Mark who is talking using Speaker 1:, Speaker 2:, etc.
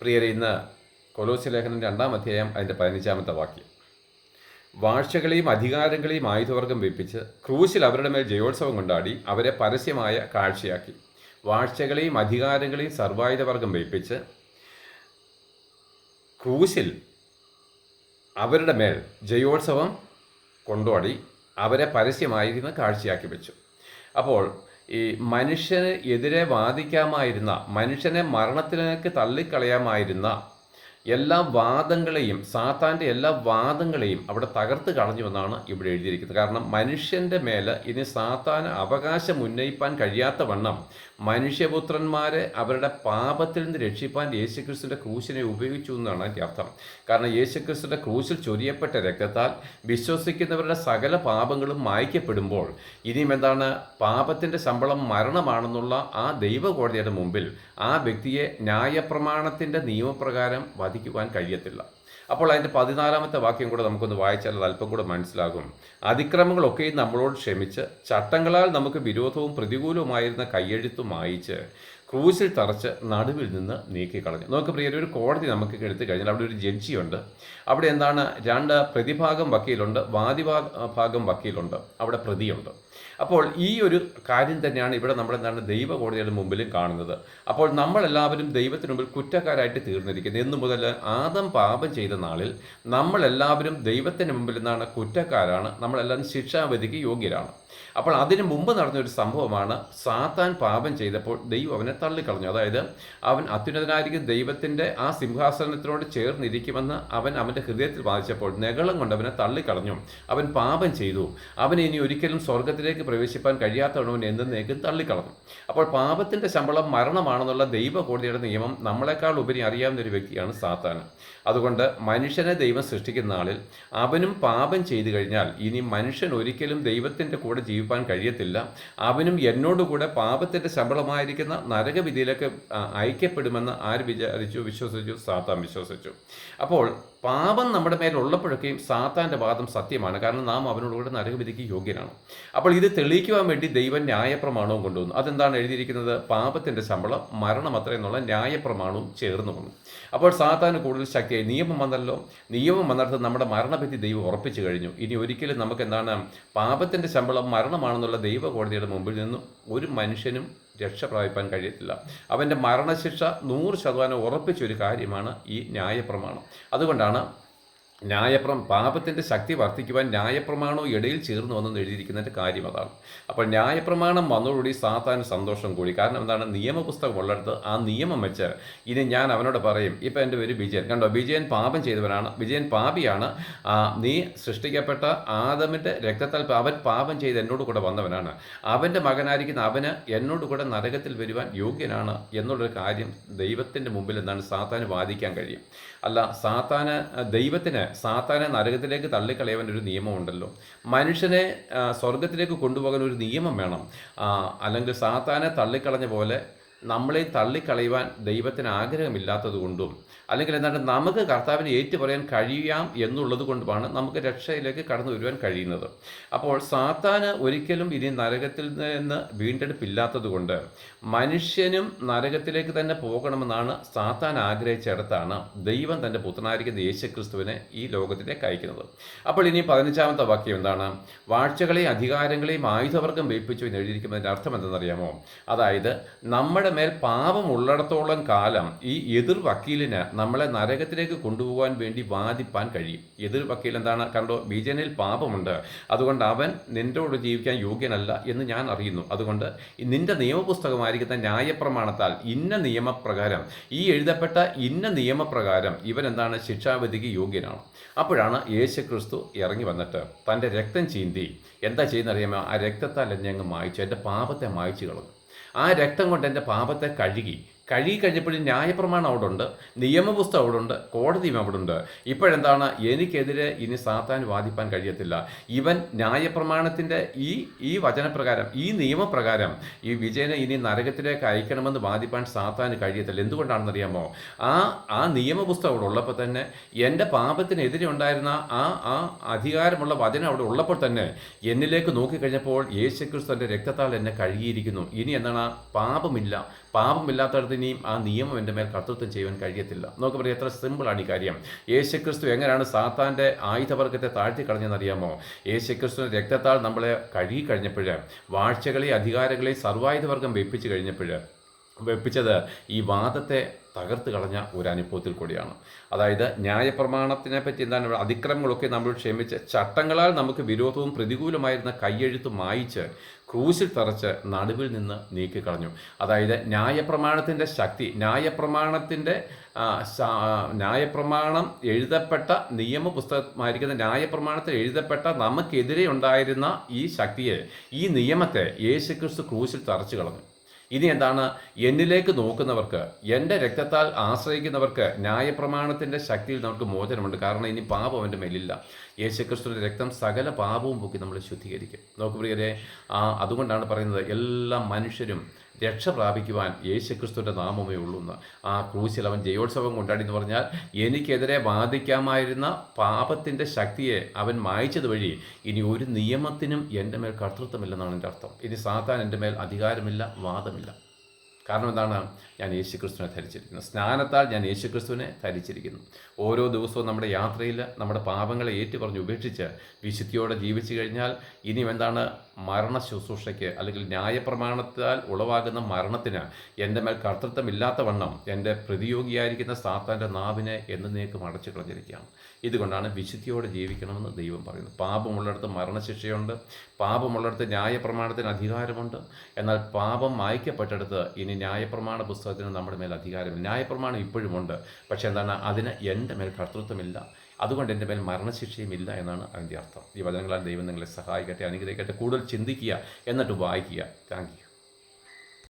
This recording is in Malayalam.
Speaker 1: പ്രിയരെ ഇന്ന് കൊലോസ്യ ലേഖനം രണ്ടാം അധ്യായം അതിന്റെ പതിനഞ്ചാമത്തെ വാക്യം. വാഴ്ചകളെയും അധികാരങ്ങളെയും ആയുധവർഗം വെപ്പിച്ച് ക്രൂശിൽ അവരുടെ മേൽ ജയോത്സവം കൊണ്ടാടി അവരെ പരസ്യമായ കാഴ്ചയാക്കി. വാഴ്ചകളെയും അധികാരങ്ങളെയും സർവായുധവർഗം വെപ്പിച്ച് ക്രൂശിൽ അവരുടെ മേൽ ജയോത്സവം കൊണ്ടോടി അവരെ പരസ്യമായിരുന്ന കാഴ്ചയാക്കി വെച്ചു. അപ്പോൾ ഈ മനുഷ്യന് എതിരെ വാദിക്കാമായിരുന്ന മനുഷ്യനെ മരണത്തിലേക്ക് തള്ളിക്കളയാമായിരുന്ന എല്ലാ വാദങ്ങളെയും സാത്താന്റെ എല്ലാ വാദങ്ങളെയും അവിടെ തകർത്ത് കളഞ്ഞുവെന്നാണ് ഇവിടെ എഴുതിയിരിക്കുന്നത്. കാരണം മനുഷ്യന്റെ മേൽ ഇനി സാത്താൻ അവകാശം ഉന്നയിപ്പാൻ കഴിയാത്ത വണ്ണം മനുഷ്യപുത്രന്മാരെ അവരുടെ പാപത്തിൽ നിന്ന് രക്ഷിപ്പാൻ യേശുക്രിസ്തുവിന്റെ ക്രൂശിനെ ഉപയോഗിച്ചു എന്നാണ് അതിന്റെ അർത്ഥം. കാരണം യേശുക്രിസ്തുവിന്റെ ക്രൂശിൽ ചൊരിയപ്പെട്ട രക്തത്താൽ വിശ്വസിക്കുന്നവരുടെ സകല പാപങ്ങളും മായ്ക്കപ്പെടുമ്പോൾ ഇനിയും എന്താണ്? പാപത്തിന്റെ ശമ്പളം മരണമാണെന്നുള്ള ആ ദൈവകോടതിയുടെ മുമ്പിൽ ആ വ്യക്തിയെ ന്യായപ്രമാണത്തിന്റെ നിയമപ്രകാരം വധിക്കുവാൻ കഴിയത്തില്ല. അപ്പോൾ അതിന്റെ പതിനാലാമത്തെ വാക്യം കൂടെ നമുക്കൊന്ന് വായിച്ചാൽ അത് അല്പം കൂടെ മനസ്സിലാകും. അതിക്രമങ്ങളൊക്കെയും നമ്മളോട് ക്ഷമിച്ച് ചട്ടങ്ങളാൽ നമുക്ക് വിരോധവും പ്രതികൂലവുമായിരുന്ന കയ്യെഴുത്തും വായിച്ച് ക്രൂസിൽ തറച്ച് നടുവിൽ നിന്ന് നീക്കിക്കളഞ്ഞു. നമുക്ക് പ്രിയ ഒരു കോടതി നമുക്ക് എടുത്തു കഴിഞ്ഞാൽ അവിടെ ഒരു ജഡ്ജിയുണ്ട്. അവിടെ എന്താണ്? രണ്ട് പ്രതിഭാഗം വക്കീലുണ്ട് വാദിഭാ ഭാഗം വക്കീലുണ്ട് അവിടെ പ്രതിയുണ്ട്. അപ്പോൾ ഈ ഒരു കാര്യം തന്നെയാണ് ഇവിടെ നമ്മൾ എന്താണ് ദൈവ കോടതിയുടെ മുമ്പിലും കാണുന്നത്. അപ്പോൾ നമ്മളെല്ലാവരും ദൈവത്തിന് മുമ്പിൽ കുറ്റക്കാരായിട്ട് തീർന്നിരിക്കുന്നത് എന്നു മുതൽ ആദം പാപം ചെയ്ത നാളിൽ നമ്മളെല്ലാവരും ദൈവത്തിന് മുമ്പിൽ എന്താണ് കുറ്റക്കാരാണ്. നമ്മളെല്ലാവരും ശിക്ഷാവിധിക്ക് യോഗ്യരാണ്. അപ്പോൾ അതിനു മുമ്പ് നടന്നൊരു സംഭവമാണ് സാത്താൻ പാപം ചെയ്തപ്പോൾ ദൈവം അവനെ തള്ളിക്കളഞ്ഞു. അതായത് അവൻ അത്യുന്നതനായിരിക്കും ദൈവത്തിന്റെ ആ സിംഹാസനത്തിനോട് ചേർന്നിരിക്കുമെന്ന് അവൻ അവന്റെ ഹൃദയത്തിൽ വാദിച്ചപ്പോൾ നെകളം കൊണ്ട് അവനെ തള്ളിക്കളഞ്ഞു. അവൻ പാപം ചെയ്തു. അവൻ ഇനി ഒരിക്കലും സ്വർഗത്തിലേക്ക് പ്രവേശിപ്പാൻ കഴിയാത്തവനവൻ എന്നേക്കും തള്ളിക്കളഞ്ഞു. അപ്പോൾ പാപത്തിന്റെ ശമ്പളം മരണമാണെന്നുള്ള ദൈവ കോടതിയുടെ നിയമം നമ്മളെക്കാൾ ഉപരി അറിയാവുന്ന ഒരു വ്യക്തിയാണ് സാത്താൻ. അതുകൊണ്ട് മനുഷ്യനെ ദൈവം സൃഷ്ടിക്കുന്ന ആളിൽ അവനും പാപം ചെയ്തു കഴിഞ്ഞാൽ ഇനി മനുഷ്യൻ ഒരിക്കലും ദൈവത്തിന്റെ കൂടെ ജീവിപ്പാൻ കഴിയത്തില്ല. അവനും എന്നോടുകൂടെ പാപത്തിന്റെ ശമ്പളമായിരിക്കുന്ന നരകവിധിയിലേക്ക് അയക്കപ്പെടുമെന്ന് ആര് വിചാരിച്ചു വിശ്വസിച്ചു? സാത്താൻ വിശ്വസിച്ചു. അപ്പോൾ പാപം നമ്മുടെ മേലുള്ളപ്പോഴൊക്കെയും സാത്താന്റെ വാദം സത്യമാണ്. കാരണം നാം അവനോടുകൂടെ നരകവിധിക്ക് യോഗ്യനാണ് അപ്പോൾ ഇത് തെളിയിക്കുവാൻ വേണ്ടി ദൈവം ന്യായപ്രമാണവും കൊണ്ടുവന്നു. അതെന്താണ് എഴുതിയിരിക്കുന്നത്? പാപത്തിന്റെ ശമ്പളം മരണം അത്ര എന്നുള്ള ന്യായപ്രമാണവും ചേർന്നു വന്നു. അപ്പോൾ സാത്താന് കൂടുതൽ ശക്തിയായി. നിയമം വന്നല്ലോ. നിയമം വന്നിടത്ത് നമ്മുടെ മരണഭിത്തി ദൈവം ഉറപ്പിച്ചു കഴിഞ്ഞു. ഇനി ഒരിക്കലും നമുക്ക് എന്താണ് പാപത്തിന്റെ ശമ്പളം മരണമാണെന്നുള്ള ദൈവ കോടതിയുടെ മുമ്പിൽ നിന്നും ഒരു മനുഷ്യനും രക്ഷ പ്രാപിപ്പാൻ കഴിയത്തില്ല. അവന്റെ മരണശിക്ഷ നൂറ് ശതമാനം ഉറപ്പിച്ചൊരു കാര്യമാണ് ഈ ന്യായപ്രമാണം. അതുകൊണ്ടാണ് ന്യായപ്രം പാപത്തിന്റെ ശക്തി വർദ്ധിക്കുവാൻ ന്യായപ്രമാണവും ഇടയിൽ ചേർന്ന് വന്നെന്ന് എഴുതിയിരിക്കുന്നതിന്റെ കാര്യം അതാണ്. അപ്പോൾ ന്യായപ്രമാണം വന്നതോടുകൂടി സാത്താൻ സന്തോഷം കൂടി. കാരണം എന്താണ്? നിയമപുസ്തകം ഉള്ളിടത്ത് ആ നിയമം വെച്ച് ഇനി ഞാൻ അവനോട് പറയും ഇപ്പം എന്റെ പേര് വിജയൻ. കണ്ടോ? വിജയൻ പാപം ചെയ്തവനാണ്. വിജയൻ പാപിയാണ്. നീ സൃഷ്ടിക്കപ്പെട്ട ആദമിന്റെ രക്തത്താൽ അവൻ പാപം ചെയ്ത് എന്നോട് കൂടെ വന്നവനാണ്. അവന്റെ മകനായിരിക്കുന്ന അവന് എന്നോട് കൂടെ നരകത്തിൽ വരുവാൻ യോഗ്യനാണ് എന്നുള്ളൊരു കാര്യം ദൈവത്തിന്റെ മുമ്പിൽ എന്താണ്? സാത്താന് വാദിക്കാൻ കഴിയും. അല്ല സാത്താന് ദൈവത്തിന് സാത്താനെ നരകത്തിലേക്ക് തള്ളിക്കളയാൻ ഒരു നിയമമുണ്ടല്ലോ. മനുഷ്യനെ സ്വർഗത്തിലേക്ക് കൊണ്ടുപോകാൻ ഒരു നിയമം വേണം. അല്ലെങ്കിൽ സാത്താനെ തള്ളിക്കളഞ്ഞ പോലെ നമ്മളെ തള്ളിക്കളയുവാൻ ദൈവത്തിന് ആഗ്രഹമില്ലാത്തത് കൊണ്ടും അല്ലെങ്കിൽ എന്താണ് നമുക്ക് കർത്താവിനെ ഏറ്റുപറയാൻ കഴിയാം എന്നുള്ളത് കൊണ്ടുമാണ് നമുക്ക് രക്ഷയിലേക്ക് കടന്നു വരുവാൻ കഴിയുന്നത്. അപ്പോൾ സാത്താന് ഒരിക്കലും ഇനി നരകത്തിൽ നിന്ന് വീണ്ടെടുപ്പില്ലാത്തത് കൊണ്ട് മനുഷ്യനും നരകത്തിലേക്ക് തന്നെ പോകണമെന്നാണ് സാത്താൻ ആഗ്രഹിച്ചിടത്താണ് ദൈവം തന്റെ പുത്രനായിരിക്കുന്ന യേശുക്രിസ്തുവിനെ ഈ ലോകത്തിലേക്ക് അയക്കുന്നത്. അപ്പോൾ ഇനി പതിനഞ്ചാമത്തെ വാക്യം എന്താണ്? വാഴ്ചകളെയും അധികാരങ്ങളെയും ആയുധവർഗം വെയിപ്പിച്ചു എന്ന് എഴുതിയിരിക്കുന്നതിന്റെ അർത്ഥം എന്തെന്നറിയാമോ? അതായത് നമ്മുടെ മേൽ പാപം ഉള്ളിടത്തോളം കാലം ഈ എതിർ വക്കീലിന് നമ്മളെ നരകത്തിലേക്ക് കൊണ്ടുപോകാൻ വേണ്ടി വാദിപ്പാൻ കഴിയും. എതിർ വക്കീൽ എന്താണ്? കണ്ടോ ബീജനിൽ പാപമുണ്ട്. അതുകൊണ്ട് അവൻ നിന്നോട് ജീവിക്കാൻ യോഗ്യനല്ല എന്ന് ഞാൻ അറിയുന്നു. അതുകൊണ്ട് നിന്റെ നിയമപുസ്തകമായിരിക്കുന്ന ന്യായപ്രമാണത്താൽ ഇന്ന നിയമപ്രകാരം ഈ എഴുതപ്പെട്ട ഇന്ന നിയമപ്രകാരം ഇവൻ എന്താണ്? ശിക്ഷാവിധിക്ക് യോഗ്യനാണ്. അപ്പോഴാണ് യേശു ക്രിസ്തു ഇറങ്ങി വന്നിട്ട് തന്റെ രക്തം ചീന്തി. എന്താ ചെയ്യുന്നറിയാമോ ആ രക്തത്താൽ എന്നെ അങ്ങ് മായ്ച്ചു. എന്റെ പാപത്തെ മായ്ച്ചു കളഞ്ഞു. ആ രക്തം കൊണ്ട് എന്റെ പാപത്തെ കഴുകി കഴുകി കഴിഞ്ഞപ്പോഴും ന്യായപ്രമാണം അവിടെ ഉണ്ട് നിയമപുസ്തകം അവിടെ ഉണ്ട് കോടതിയും അവിടെ ഉണ്ട് ഇപ്പോഴെന്താണ്? എനിക്കെതിരെ ഇനി സാത്താൻ വാദിപ്പാൻ കഴിയത്തില്ല. ഇവൻ ന്യായപ്രമാണത്തിന്റെ ഈ ഈ വചനപ്രകാരം ഈ നിയമപ്രകാരം ഈ വിജയനെ ഇനി നരകത്തിലേക്ക് അയക്കണമെന്ന് വാദിപ്പാൻ സാത്താന് കഴിയത്തില്ല. എന്തുകൊണ്ടാണെന്നറിയാമോ? ആ ആ നിയമപുസ്തകം അവിടെ ഉള്ളപ്പോൾ തന്നെ എന്റെ പാപത്തിനെതിരെ ഉണ്ടായിരുന്ന ആ ആ അധികാരമുള്ള വചനം അവിടെ ഉള്ളപ്പോൾ തന്നെ എന്നിലേക്ക് നോക്കിക്കഴിഞ്ഞപ്പോൾ യേശുക്രിസ്തുവിന്റെ രക്തത്താൽ എന്നെ കഴുകിയിരിക്കുന്നു. ഇനി എന്താണ്? പാപമില്ല. പാപമില്ലാത്തടത്ത് ഇനിയും ആ നിയമം എന്റെ മേൽ കർത്തൃത്വം ചെയ്യുവാൻ കഴിയത്തില്ല. നമുക്ക് പറയാം എത്ര സിമ്പിളാണ് ഈ കാര്യം. യേശുക്രിസ്തു എങ്ങനെയാണ് സാത്താന്റെ ആയുധവർഗത്തെ താഴ്ത്തി കളഞ്ഞെന്നറിയാമോ യേശുക്രിസ്തുവിന്റെ രക്തത്താൽ നമ്മളെ കഴുകി കഴിഞ്ഞപ്പോൾ വാഴ്ചകളെ അധികാരങ്ങളെ സർവായുധവർഗം വെപ്പിച്ച് കഴിഞ്ഞപ്പോൾ വെപ്പിച്ചത് ഈ വാദത്തെ തകർത്ത് കളഞ്ഞ ഒരു അനുഭവത്തിൽ കൂടിയാണ്. അതായത് ന്യായപ്രമാണത്തിനെ പറ്റി എന്താണ് അതിക്രമങ്ങളൊക്കെ നമ്മൾ ക്ഷമിച്ച് ചട്ടങ്ങളാൽ നമുക്ക് വിരോധവും പ്രതികൂലമായിരുന്ന കയ്യെഴുത്ത് മായിച്ച് ക്രൂശിൽ തറച്ച് നടുവിൽ നിന്ന് നീക്കിക്കളഞ്ഞു അതായത് ന്യായപ്രമാണത്തിന്റെ ശക്തി ന്യായപ്രമാണത്തിന്റെ ന്യായപ്രമാണം എഴുതപ്പെട്ട നിയമപുസ്തകമായിരിക്കുന്ന ന്യായപ്രമാണത്തിൽ എഴുതപ്പെട്ട നമുക്കെതിരെ ഉണ്ടായിരുന്ന ഈ ശക്തിയെ ഈ നിയമത്തെ യേശുക്രിസ്തു ക്രൂശിൽ തറച്ചു കളഞ്ഞു. ഇനി എന്താണ്? എന്നിലേക്ക് നോക്കുന്നവർക്ക് എന്റെ രക്തത്താൽ ആശ്രയിക്കുന്നവർക്ക് ന്യായപ്രമാണത്തിന്റെ ശക്തിയിൽ നമുക്ക് മോചനമുണ്ട്. കാരണം ഇനി പാപം അവന്റെ മേലില്ല. യേശുക്രിസ്തുവിന്റെ രക്തം സകല പാപവും പൊക്കി നമ്മൾ ശുദ്ധീകരിക്കും. നോക്കു പ്രിയരെ ആ അതുകൊണ്ടാണ് പറയുന്നത് എല്ലാ മനുഷ്യരും രക്ഷ പ്രാപിക്കുവാൻ യേശുക്രിസ്തുവിന്റെ നാമമേ ഉള്ളൂ എന്ന്. ആ ക്രൂശിൽ അവൻ ജയോത്സവം കൊണ്ടാടി എന്ന് പറഞ്ഞാൽ എനിക്കെതിരെ വാദിക്കാമായിരുന്ന പാപത്തിന്റെ ശക്തിയെ അവൻ മായിച്ചത് വഴി ഇനി ഒരു നിയമത്തിനും എന്റെ മേൽ കർത്തൃത്വമില്ലെന്നാണ് എന്റെ അർത്ഥം. ഇനി സാത്താൻ എന്റെ മേൽ അധികാരമില്ല വാദമില്ല. കാരണം എന്താണ്? ഞാൻ യേശുക്രിസ്തുവിനെ ധരിച്ചിരിക്കുന്നു. സ്നാനത്താൽ ഞാൻ യേശുക്രിസ്തുവിനെ ധരിച്ചിരിക്കുന്നു. ഓരോ ദിവസവും നമ്മുടെ യാത്രയിൽ നമ്മുടെ പാപങ്ങളെ ഏറ്റുപറഞ്ഞ് ഉപേക്ഷിച്ച് വിശുദ്ധിയോടെ ജീവിച്ചു കഴിഞ്ഞാൽ ഇനിയും എന്താണ്? മരണ ശുശ്രൂഷയ്ക്ക് അല്ലെങ്കിൽ ന്യായപ്രമാണത്താൽ ഉളവാകുന്ന മരണത്തിന് എന്റെ മേൽ കർത്തൃത്വമില്ലാത്ത വണ്ണം എന്റെ പ്രതിയോഗിയായിരിക്കുന്ന സാത്താന്റെ നാവിനെ എന്നേക്കും അടച്ചു കളഞ്ഞിരിക്കുകയാണ്. ഇതുകൊണ്ടാണ് വിശുദ്ധിയോടെ ജീവിക്കണമെന്ന് ദൈവം പറയുന്നത്. പാപമുള്ളിടത്ത് മരണശിക്ഷയുണ്ട്. പാപമുള്ളിടത്ത് ന്യായപ്രമാണത്തിന് അധികാരമുണ്ട്. എന്നാൽ പാപം മായ്ക്കപ്പെട്ടെടുത്ത് ഇനി ന്യായപ്രമാണ പുസ്തകത്തിന് നമ്മുടെ മേൽ അധികാരമില്ല. ന്യായപ്രമാണം ഇപ്പോഴുമുണ്ട്. പക്ഷേ എന്താണ്? അതിന് എന്റെ മേൽ കർത്തൃത്വമില്ല. അതുകൊണ്ട് എന്റെ മേൽ മരണശിക്ഷയും ഇല്ല എന്നാണ് അതിന്റെ അർത്ഥം. ഈ വചനങ്ങളാൽ ദൈവം നിങ്ങളെ സഹായിക്കട്ടെ അനുഗ്രഹിക്കട്ടെ കൂടുതൽ ചിന്തിക്കുക എന്നിട്ട് വായിക്കുക. Thank you.